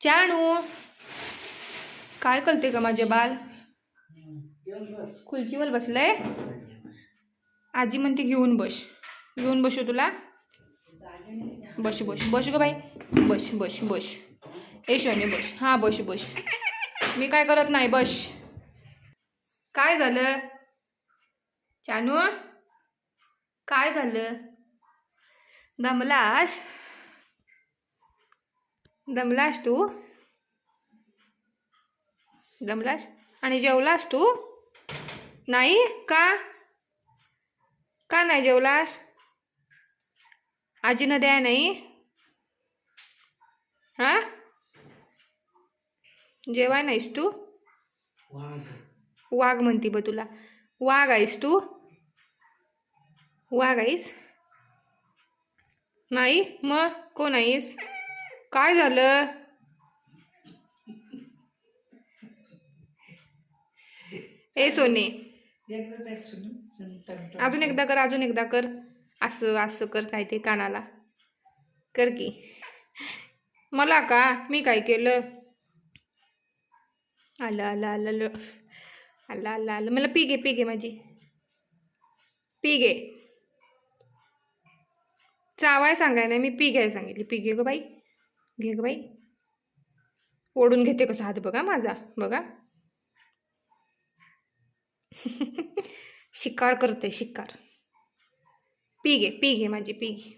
चाणू. काय करते का माझे बाल? खुर्चीवर बसलंय? आजी म्हणते घेऊन बस. घेऊन बसू तुला? बस बस. बस ग बाई. बस बस बस. ए शोने बस. हां बस बस. मी काय करत नाही बस. काय झालं? चानू काय झालं? दमलास? दमलास तू? दमलास? आणि जेवलास तू? नाही? का? का नाही जेवलास? आजीनं द्या नाही? हा? जेवाय नाहीस तू? वाघ म्हणती ब तुला. वाघ आहेस तू? वाघ आहेस? नाही? मग कोण आहेस? काय झालं? ए सोने. अजून एकदा कर अजून एकदा कर. असं असं कर काय ते कानाला. कर की. मला का? मी काय केलं? आलं आलं आलं आलं. आलं आलं आलं. मला पी घे पी घे माझी. पी घे. चावाय सांगाय नाही मी पी घ्याय सांगितली. पी घे ग बाई. घे ग बाई. ओढून घेते कसा हात बघा माझा बघा. शिकार करते शिकार. पी घे पी घे माझी पी घे.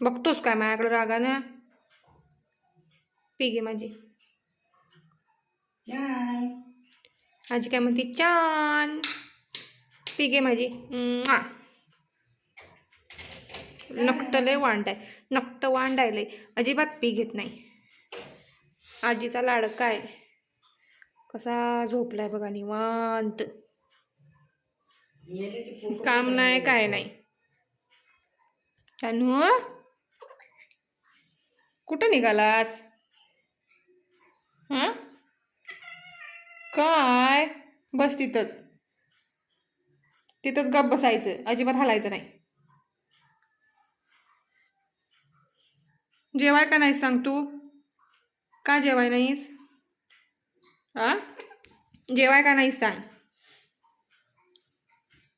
बघतोस काय माझ्याकडे रागानं? पी घे माझी. आजी काय म्हणते छान पी घे माझी. म्वा. नक्त लय वांड आहे नक्त वांड आहे लय अजिबात पी घेत नाही. आजीचा लाडका आहे कसा झोपलाय बघा निवांत. काम नाही काय नाही. चानू कुठं निघालास? हां? काय? बस तिथंच. तिथंच गप बसायचं. अजिबात हालायचं नाही. जेवाय का नाहीस सांग तू? का जेवाय नाहीस? आ? जेवाय का नाहीस सांग?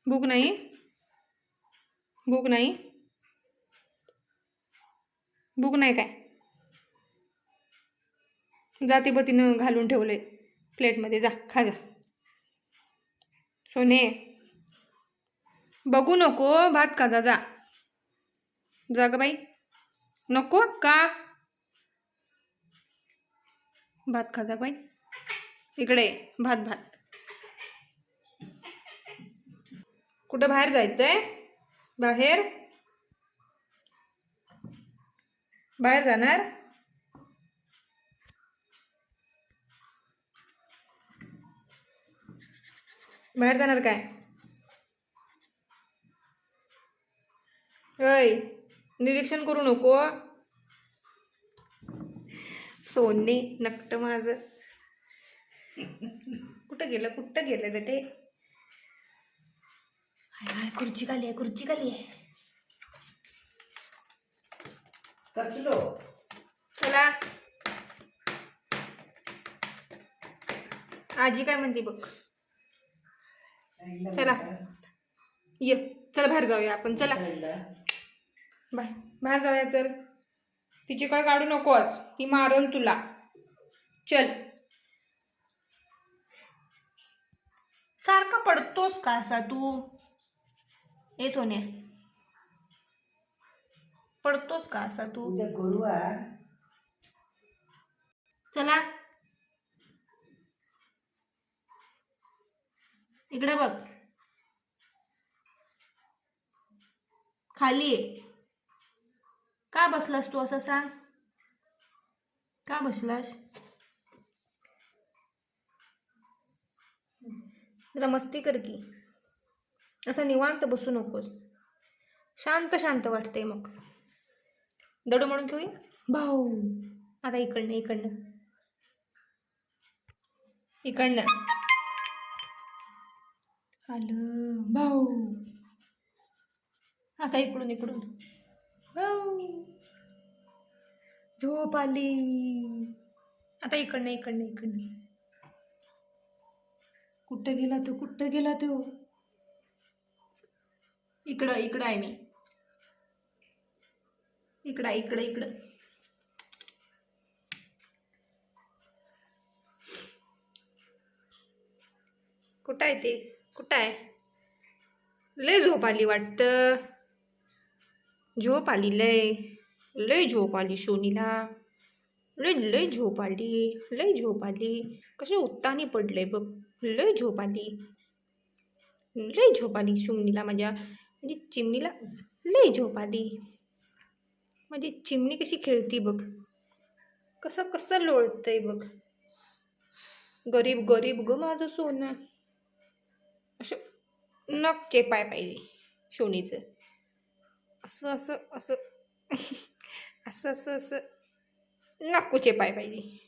भूक नाही? भूक नाही? भूक नाही काय? जातीबतीनं घालून ठेवलंय. प्लेटमध्ये जा खा जा. सोने बघू नको भात खाजा जा. जा जा ग बाई. नको का? भात खाजा बाई. इकडे भात भात. कुठं बाहेर जायचंय? बाहेर? बाहेर जाणार? बाहेर जाणार काय? होय निरीक्षण करू नको. सोने नक्ट माझं. कुठं गेलं? कुठं गेलं ग ते? हाय खुर्ची खाली आहे खुर्ची खाली आहे. चला. आजी काय म्हणते बघ? चला. ये चला बाहेर जाऊया आपण चला. बाय. बाहेर जाऊया चल. तिची कळ काढू नकोस ती मारून तुला. चल. सारखा पडतोस का असा तू? ए सोन्या. पडतोस का असा तू? चला. इकडे बघ. खाली आहे का बसलास तू असं सांग? का बसलास? जरा मस्ती कर की. असं निवांत बसू नकोस. शांत शांत वाटते मग. दडू म्हणून घेऊया? भाऊ. आता इकडनं इकडनं. इकडनं. आलं. भाऊ. आता इकडून इकडून. भाऊ. झोप आली. आता इकडनं इकडनं इकडनं. कुठं गेला तो कुठं गेला तो? इकडं इकडं आहे मी. इकडं इकडं इकडं. कुठं आहे ते? कुठं आहे? लय झोप आली वाटतं. झोप आली लय. लय झोप आली शोनीला. लय लय झोप आली लय झोप आली. कसं उत्तानी पडले बघ. लय झोप आली. लय झोप आली शोनीला माझ्या. म्हणजे चिमणीला लय झोप आली. माझी चिमणी कशी खेळती बघ. कसं कसं लोळतंय बघ. गरीब गरीब ग माझं सोनं. असं नख चेपाय पाहिजे शोनीचं. असं असं असं. असं असं असं. नाकू चेपाय पाहिजे.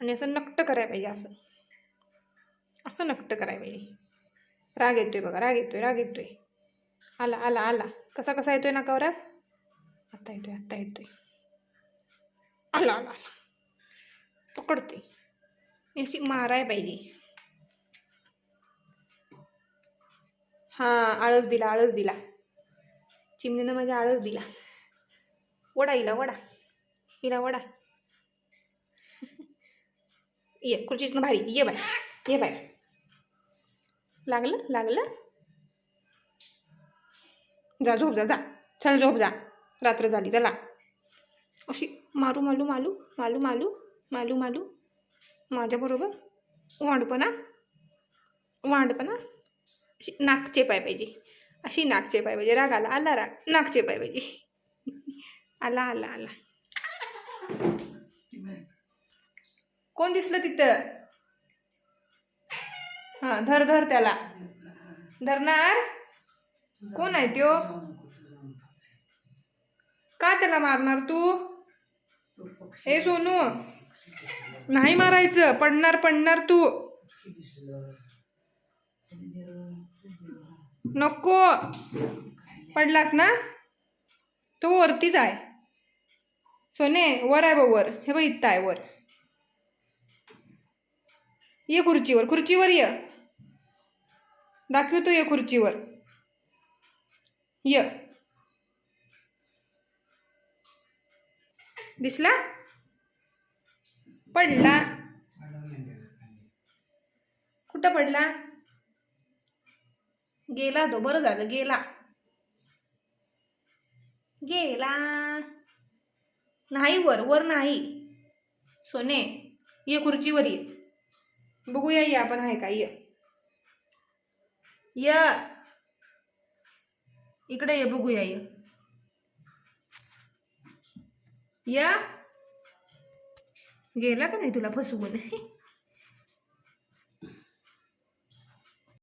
आणि असं नकट करायला पाहिजे असं. असं नकट करायला पाहिजे. राग येतोय बघा राग येतोय राग येतोय. आला आला आला. कसा कसा येतोय नाकावर? राग आत्ता येतोय आत्ता येतोय. आला आला पकडते अशी माराय पाहिजे. हां आळस दिला आळस दिला. चिमणीनं माझ्या आळस दिला. वडा इला वडा. इला वडा. ये खुर्चीतनं भारी ये. बाय ये बाय लागलं? लागलं? जा झोप जा जा. छान झोप जा. रात्र झाली चला. अशी मारू मालू मालू मालू मालू मालू मालू. माझ्याबरोबर वांडपणा वांडपणा. अशी नाक चेपाय पाहिजे. अशी नाक चेपाय पाहिजे. राग आला आला राग. नाक चेपाय पाहिजे. आला आला आला. कोण दिसलं तिथं? हां धर धर त्याला. धरणार? कोण आहे त्यो? का त्याला मारणार तू? ए सोनू. नाही मारायचं. पडणार पडणार तू. नको. पडलास ना? तो वरतीच आहे. सोने वर आहे बा वर. हे बघ इथं आहे वर. ये खुर्चीवर. खुर्चीवर ये. दाखवतो ये खुर्चीवर. ये. दिसला? पडला. कुठं पडला? गेला तो. बरं झालं गेला. गेला. नाही वर वर नाही. सोने ये खुर्चीवर ये. बघूया ये आपण आहे का? ये. या. इकडे ये बघूया ये. या. गेला का नाही तुला फसवून?